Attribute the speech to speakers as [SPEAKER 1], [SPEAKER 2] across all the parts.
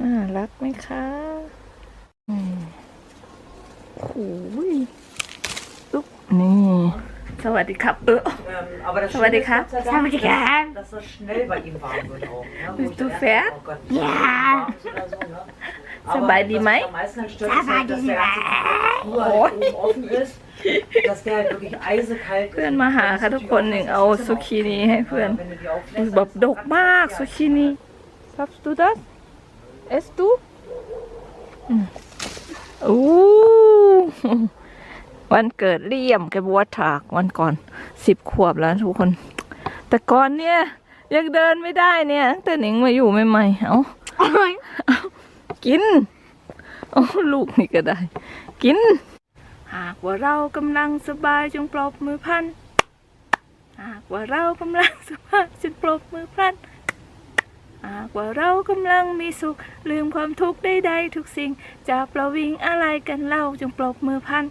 [SPEAKER 1] น่ารักไหมคะอืมโอ้โหอุ๊บนี่ สวัสดีครับ เออ
[SPEAKER 2] Ähm, aber das
[SPEAKER 1] Aber die
[SPEAKER 2] Schöne ist, Gott sei
[SPEAKER 1] Katze-
[SPEAKER 2] Dank, dass, dass das schnell bei ihm warm wird auch. Ne? Wo
[SPEAKER 1] Bist
[SPEAKER 2] ich
[SPEAKER 1] du
[SPEAKER 2] dann
[SPEAKER 1] fair?
[SPEAKER 2] erst- Oh Gott,
[SPEAKER 1] Ja.
[SPEAKER 2] warm ist oder so, ne?
[SPEAKER 1] So
[SPEAKER 2] Aber
[SPEAKER 1] bei die
[SPEAKER 2] was
[SPEAKER 1] Mai?
[SPEAKER 2] mich am meisten halt stört, ist halt, dass der ganze Flur halt oben offen ist, dass der halt wirklich eisekalt ist.
[SPEAKER 1] เพื่อนมาหาค่ะทุกคนหนึ่งเอาซูกินี่ให้เพื่อน
[SPEAKER 2] Wenn du die auflässt,
[SPEAKER 1] อุ๊ย
[SPEAKER 2] dann
[SPEAKER 1] แบบ
[SPEAKER 2] ist
[SPEAKER 1] ดกมากซูชินี่ครับสตูดัส เอสตูอู้วันเกิดเลี่ยมแกบวชถากวันก่อนสิบขวบแล้วทุกคน แต่ก่อนเนี่ย ยังเดินไม่ได้เนี่ยตั้งแต่หนิงมาอยู่ใหม่ๆเอาเอากินโอ้ลูกนี่ก็ได้ กิน หากว่าเรากำลังสบายจงปรบมือพัน หากว่าเรากำลังสบายจงปรบมือพลัน หากว่าเรากำลังมีสุข ลืมความทุกข์ใดๆทุกสิ่ง จะประวิงอะไรกันเล่าจงปรบมือพัน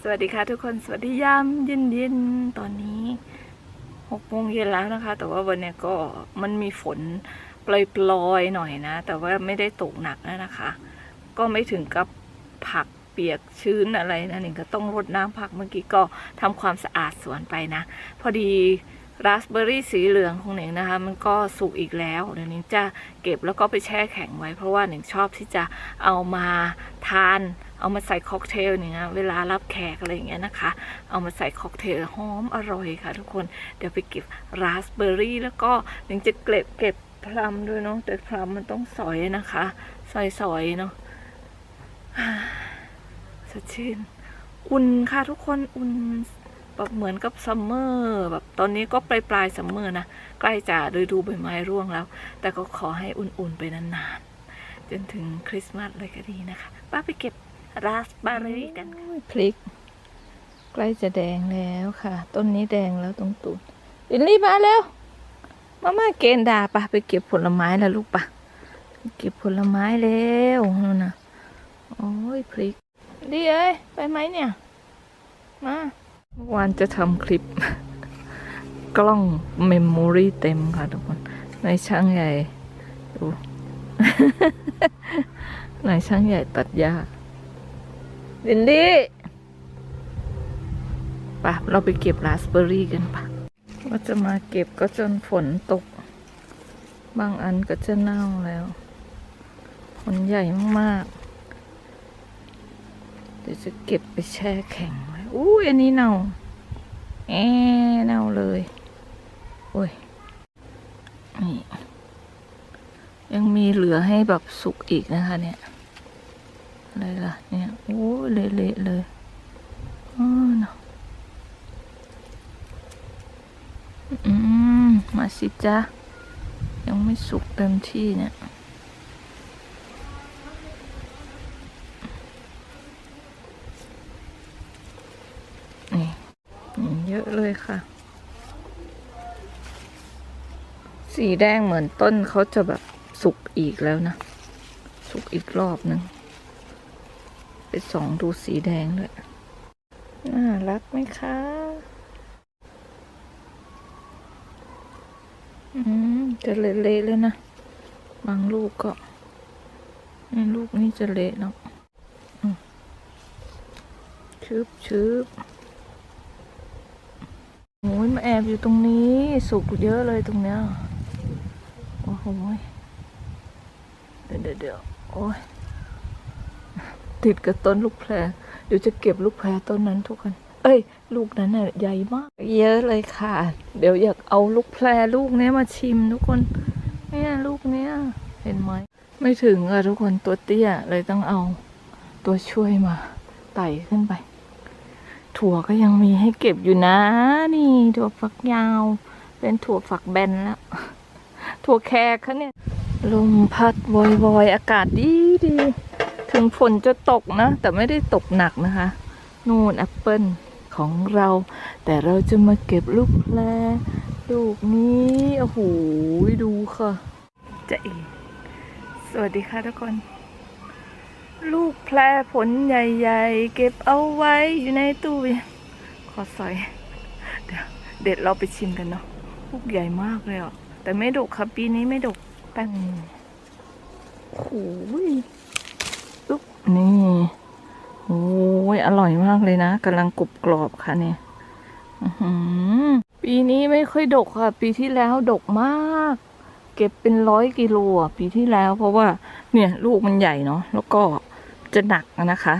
[SPEAKER 1] สวัสดีค่ะทุกคน สวัสดียามเย็นๆ ตอนนี้หกโมงเย็นแล้วนะคะ แต่ว่าวันนี้ก็มันมีฝนปล่อยๆหน่อยนะ แต่ว่าไม่ได้ตกหนักนะนะคะ ก็ไม่ถึงกับผักเปียกชื้นอะไรนะหนิงก็ต้องรดน้ำผักเมื่อกี้ก็ทำความสะอาดสวนไปนะ พอดี ราสเบอร์รี่สีเหลืองของหนิงนะคะ มันก็สุกอีกแล้วเดี๋ยวหนิงจะเก็บแล้วก็ไปแช่แข็งไว้ เพราะว่าหนิงชอบที่จะเอามาทาน เอามาใส่ค็อกเทลอย่างเงี้ยเวลารับแขกอะไรอย่างเงี้ยนะคะ เอามาใส่ค็อกเทลหอมอร่อยค่ะทุกคนเดี๋ยวไปเก็บราสเบอร์รี่แล้วก็หนิงจะเก็บเก็บพลัมด้วยเนาะแต่พลัมมันต้องสอยนะคะซอยๆเนาะสดชื่น อุ่นค่ะทุกคนอุ่น แบบเหมือนกับซัมเมอร์แบบตอนนี้ก็ปลายปลายซัมเมอร์นะ ใกล้จะฤดูใบไม้ร่วงแล้ว แต่ก็ขอให้อุ่นๆไปนานๆ จนถึงคริสต์มาสเลยก็ดีนะคะ ป้าไปเก็บราสบอร์รี่กันพริก ใกล้จะแดงแล้วค่ะ ต้นนี้แดงแล้วตรงตูดลินลี่มาแล้วมาม่าเกณฑ์ดาปะไปเก็บผลไม้แล้วลูกปะไปเก็บผลไม้แล้วนู่นนะโอ้ยพริกดีเอ้ยไปไหมเนี่ย มา เมื่อวานจะทำคลิป กล้องเมมโมรีเต็มค่ะทุกคนในช่างใหญ่ดูในช่างใหญ่ตัดหญ้าลินดี้ปะเราไปเก็บราสเบอร์รี่กันปะว่าจะมาเก็บก็จนฝนตก บางอันก็จะเน่าแล้ว ผลใหญ่มากๆ เดี๋ยวจะเก็บไปแช่แข็งไว้ อู้ยอันนี้เน่าแอเน่าเลย โอ้ย นี่ ยังมีเหลือให้แบบสุกอีกนะคะ เนี่ยอะไรล่ะ เนี่ยโอ้ยเละๆเลยอ๋อเนาะอืม มาสิจ้ายังไม่สุกเต็มที่เนี่ย นี่นี่ เยอะเลยค่ะ สีแดงเหมือนต้นเขาจะแบบสุกอีกแล้วนะ สุกอีกรอบหนึ่งไปสองดูสีแดงด้วยน่ารักไหมคะอืมจะเละๆเลยนะ บางลูกก็ลูกนี้จะเละเนาะชืบชืบ โอ้ยมาแอบอยู่ตรงนี้สุกเยอะเลยตรงเนี้ยโอ้โหเดี๋ยวเดี๋ยวโอ้ยติดกับต้นลูกแพรเดี๋ยวจะเก็บลูกแพรต้นนั้นทุกคน เอ้ย ลูกนั้นน่ะใหญ่มาก เยอะเลยค่ะ เดี๋ยวอยากเอาลูกแพรลูกนี้มาชิมทุกคนเนี่ยลูกเนี้ยเห็นไหมไม่ถึงอะทุกคนตัวเตี้ยเลยต้องเอาตัวช่วยมาไต่ขึ้นไป ถั่วก็ยังมีให้เก็บอยู่นะ นี่ถั่วฝักยาว เป็นถั่วฝักแบนแล้วถั่วแขกคะเนี่ยลมพัดวอยๆอากาศดีดี ถึงฝนจะตกนะ แต่ไม่ได้ตกหนักนะคะ นู่นแอปเปิลของเรา แต่เราจะมาเก็บลูกแพรลูกนี้โอ้โหดูค่ะจะเอสวัสดีค่ะทุกคน ลูกแพรผลใหญ่ๆ เก็บเอาไว้อยู่ในตู้ขอสอยเดี๋ยวเด็ดเราไปชิมกันเนาะลูกใหญ่มากเลยอะแต่ไม่ดกครับปีนี้ไม่ดกแป้งโอ้ยตุ๊บนี่โอ้ยอร่อยมากเลยนะกำลังกรุบกรอบค่ะเนี่ยอื้อหือปีนี้ไม่ค่อยดกค่ะ ปีที่แล้วดกมาก เก็บเป็นร้อยกิโลปีที่แล้ว เพราะว่า เนี่ย ลูกมันใหญ่เนาะแล้วก็ จะหนักนะคะ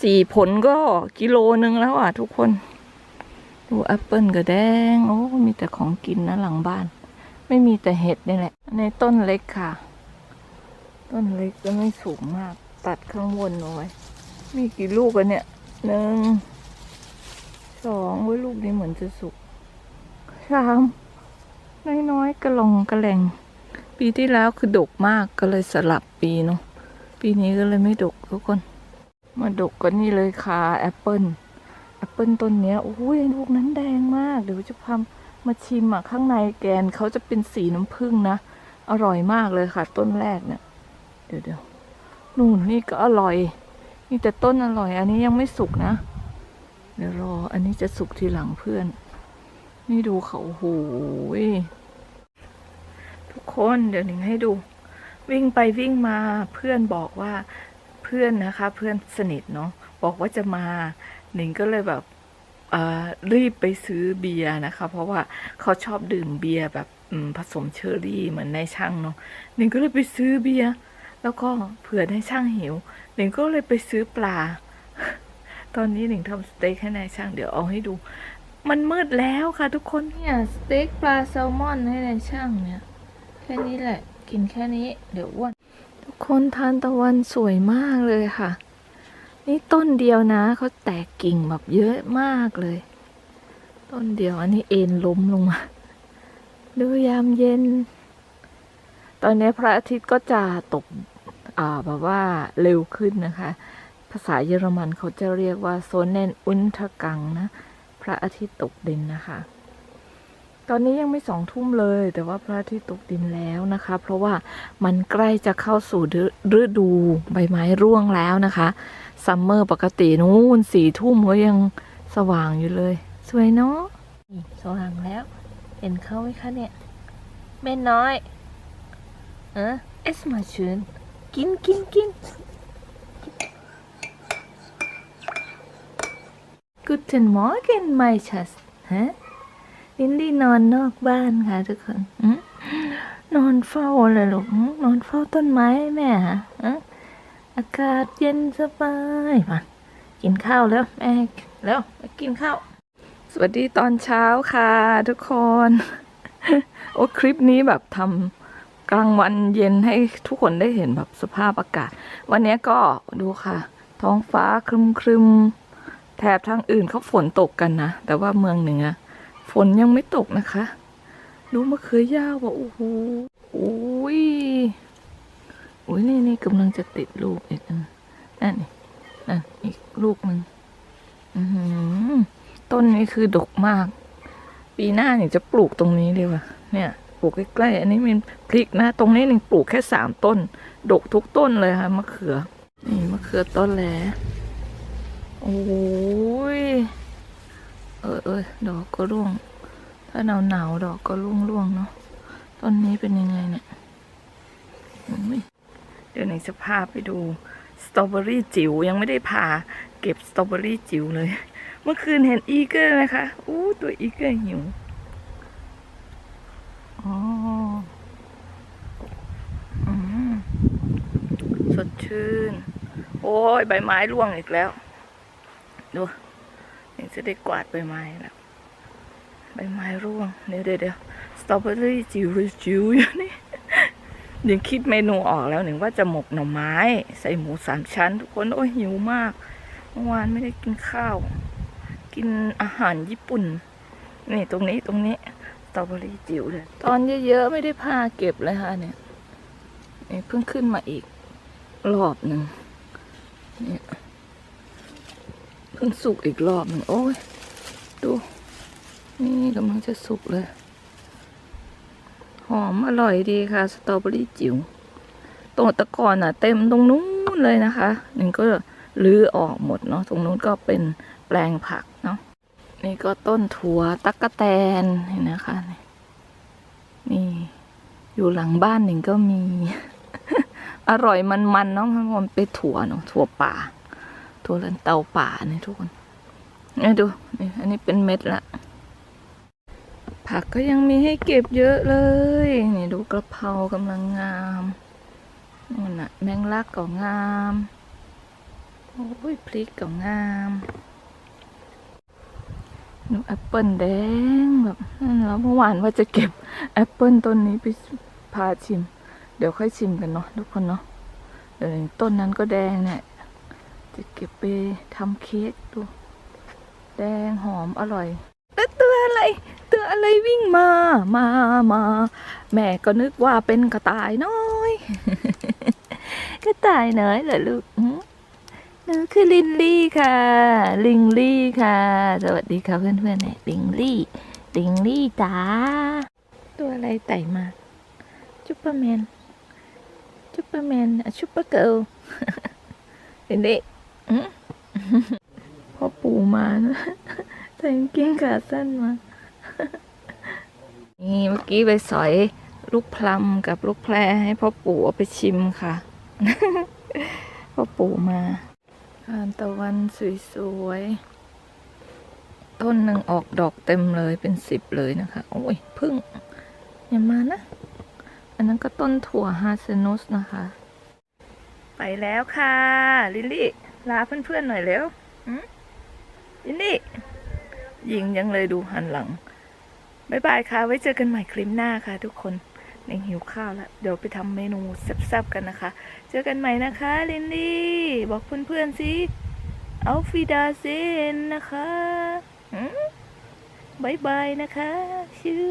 [SPEAKER 1] สี่ผลก็กิโลนึงแล้วอะทุกคน ดูแอปเปิลก็แดง โอ้ มีแต่ของกินนะหลังบ้าน ไม่มีแต่เห็ดนี่แหละ ในต้นเล็กค่ะ ต้นเล็กก็ไม่สูงมาก ตัดข้างบนเอาไว้มีกี่ลูกกันเนี่ยหนึ่งสองว้ยลูกนี้เหมือนจะสุกสามน้อยๆกระลองกระแหลงปีที่แล้วคือดกมากก็เลยสลับปีเนาะ ปีนี้ก็เลยไม่ดกทุกคน มาดกก็นี่เลยค่ะแอปเปิลแอปเปิลต้นเนี้ยโอ้ยลูกนั้นแดงมาก เดี๋ยวจะพามาชิมอะข้างในแกนเขาจะเป็นสีน้ำผึ้งนะ อร่อยมากเลยค่ะ ต้นแรกเนี่ย เดี๋ยวเดี๋ยวนู่นนี่ก็อร่อยนี่แต่ต้นอร่อย อันนี้ยังไม่สุกนะ เดี๋ยวรอ อันนี้จะสุกทีหลังเพื่อน นี่ดูเขาโอ้โหยทุกคนเดี๋ยวหนิงให้ดู วิ่งไปวิ่งมาเพื่อนบอกว่าเพื่อนนะคะ เพื่อนสนิทเนาะบอกว่าจะมาหนิงก็เลยแบบรีบไปซื้อเบียร์นะคะ เพราะว่าเขาชอบดื่มเบียร์แบบผสมเชอร์รี่เหมือนในายช่างเนาะหนิงก็เลยไปซื้อเบียร์แล้วก็เผื่อในายช่างหิวหนิงก็เลยไปซื้อปลา ตอนนี้หนิงทำสเต็กให้นายช่างเดี๋ยวเอาให้ดู มันมืดแล้วค่ะทุกคนเนี่ยสเต็กปลาแซลมอนให้นายช่างเนี่ยแค่นี้แหละ กินแค่นี้ เดี๋ยวอ้วน ทุกคนทานตะวันสวยมากเลยค่ะ นี่ต้นเดียวนะเขาแตกกิ่งแบบเยอะมากเลย ต้นเดียวอันนี้เอ็นล้มลงมา ดูยามเย็น ตอนนี้พระอาทิตย์ก็จะตกอ่าแบบว่าเร็วขึ้นนะคะ ภาษาเยอรมันเขาจะเรียกว่าโซนเนนอุนทกังนะ พระอาทิตย์ตกดินนะคะ ตอนนี้ยังไม่สองทุ่มเลย แต่ว่าพระอาทิตย์ตกดินแล้วนะคะ เพราะว่ามันใกล้จะเข้าสู่ฤดูใบไม้ร่วงแล้วนะคะซัมเมอร์ปกตินู้นสี่ทุ่มก็ยังสว่างอยู่เลย สวยเนาะสว่างแล้ว เห็นเขาไหมคะเนี่ยแม่น้อยเออเอสมาชืนกินกินกิน Guten Morgen, my Schatz ฮะ ลินดี้นอนนอกบ้านค่ะทุกคนนอนเฝ้าเลยลูกอืมนอนเฝ้าต้นไม้แม่ฮะอากาศเย็นสบายมากินข้าวแล้วแม่แล้วมากินข้าว สวัสดีตอนเช้าค่ะทุกคน โอ้คลิปนี้แบบทำกลางวันเย็นให้ทุกคนได้เห็นแบบสภาพอากาศ วันนี้ก็ดูค่ะ ท้องฟ้าครึมครึมแถบทางอื่นเขาฝนตกกันนะ แต่ว่าเมืองเหนือ ฝนยังไม่ตกนะคะ ดูมะเขือยาวว่าโอ้โหโอ้ยโอ้ยนี่นี่กำลังจะติดลูกอีกนนั่นนี่นั่นอีกลูกหนึ่งอือหือต้นนี้คือดกมาก ปีหน้าเนี่ยจะปลูกตรงนี้เลยว่ะ เนี่ย ปลูกใกล้ๆอันนี้เป็นพริกนะ ตรงนี้หนึ่งปลูกแค่สามต้น ดกทุกต้นเลยค่ะมะเขือ นี่มะเขือต้นแหลโอ้ย เออเออดอกก็ร่วง ถ้าหนาวหนาวๆดอกก็ร่วงร่วงๆเนาะต้นนี้เป็นยังไงเนี่ยเดี๋ยวไหนจะพาไปดูสตรอเบอรี่จิ๋วยังไม่ได้พาเก็บสตรอเบอรี่จิ๋วเลย เมื่อคืนเห็นอีเกิลไหมคะอู้ตัวอีเกิลหิวอ๋ออืมสดชื่น โอ้ยใบไม้ร่วงอีกแล้ว ดูนี่จะได้กวาดใบไม้แล้ว ใบไม้ร่วง เดี๋ยวเดี๋ยวสตรอเบอรี่จิ๋วจิ๋วอยู่นี่หนึ่งคิดเมนูออกแล้วหนึ่งว่าจะหมกหน่อไม้ ใส่หมูสามชั้น ทุกคนโอ้ยหิวมากเมื่อวานไม่ได้กินข้าว กินอาหารญี่ปุ่น นี่ตรงนี้ตรงนี้สตรอเบอรี่จิ๋วเลย ตอนเยอะๆไม่ได้พาเก็บเลยค่ะเนี่ยนี่เพิ่งขึ้นมาอีกรอบหนึ่งเนี่ยเพิ่งสุกอีกรอบหนึ่งโอ้ยดู นี่กำลังจะสุกเลย หอมอร่อยดีค่ะ สตรอเบอรี่จิ๋วตรงตะกอนอะ เต็มตรงนู้นเลยนะคะหนึ่งก็ลื้อออกหมดเนาะตรงนู้นก็เป็นแปลงผักเนาะนี่ก็ต้นถั่วตักกะแตนเห็นนะคะนี่อยู่หลังบ้านหนึ่งก็มี อร่อยมันๆเนาะมันมันเป็นถั่วเนาะถั่วป่าถั่วลันเตาป่าเนี่ยทุกคนนี่ดูนี่อันนี้เป็นเม็ดละ ผักก็ยังมีให้เก็บเยอะเลย นี่ดูกระเพรากำลังงามนู่นน่ะแมงลักก็งาม โอ้ยพริกก็งามดูแอปเปิลแดงแบบนั่นแล้วเมื่อวานว่าจะเก็บแอปเปิลต้นนี้ไปพาชิม เดี๋ยวค่อยชิมกันเนาะทุกคนเนาะเดี๋ยวต้นนั้นก็แดงเนี่ย จะเก็บไปทำเค้กดู แดงหอมอร่อยตัวอะไร อะไรวิ่งมามามาแม่ก็นึกว่าเป็นกระต่ายน้อย กระต่ายน้อยเหรอลูกหนูคือลินลี่ค่ะ ลิงลี่ค่ะ สวัสดีค่ะเพื่อนๆเนี่ยลิงลี่ลิงลี่จ้าตัวอะไรไต่มาจุปเปอร์แมนจุปเปอร์แมนอะจุปเปอร์เกิลเห็นเด็กอืมพ่อปู่มานะใส่กางเกงขาสั้นมา นี่เมื่อกี้ไปสอยลูกพลัมกับลูกแพรให้พ่อปู่เอาไปชิมค่ะ พ่อปู่มาทานตะวันสวยๆ ต้นหนึ่งออกดอกเต็มเลยเป็นสิบเลยนะคะ โอ้ยพึ่งอย่ามานะ อันนั้นก็ต้นถั่วฮาเซนุสนะคะ ไปแล้วค่ะ ลิลลี่ ลาเพื่อนๆหน่อยเร็วหืมลิลลี่ ยิงยังเลยดูหันหลัง บายบายค่ะ ไว้เจอกันใหม่คลิปหน้าค่ะ ทุกคนในหิวข้าวแล้ว เดี๋ยวไปทำเมนูแซ่บๆกันนะคะ เจอกันใหม่นะคะลินลี่บอกเพื่อนๆสิเอาฟิดาเซนนะคะบายบายนะคะชื่อ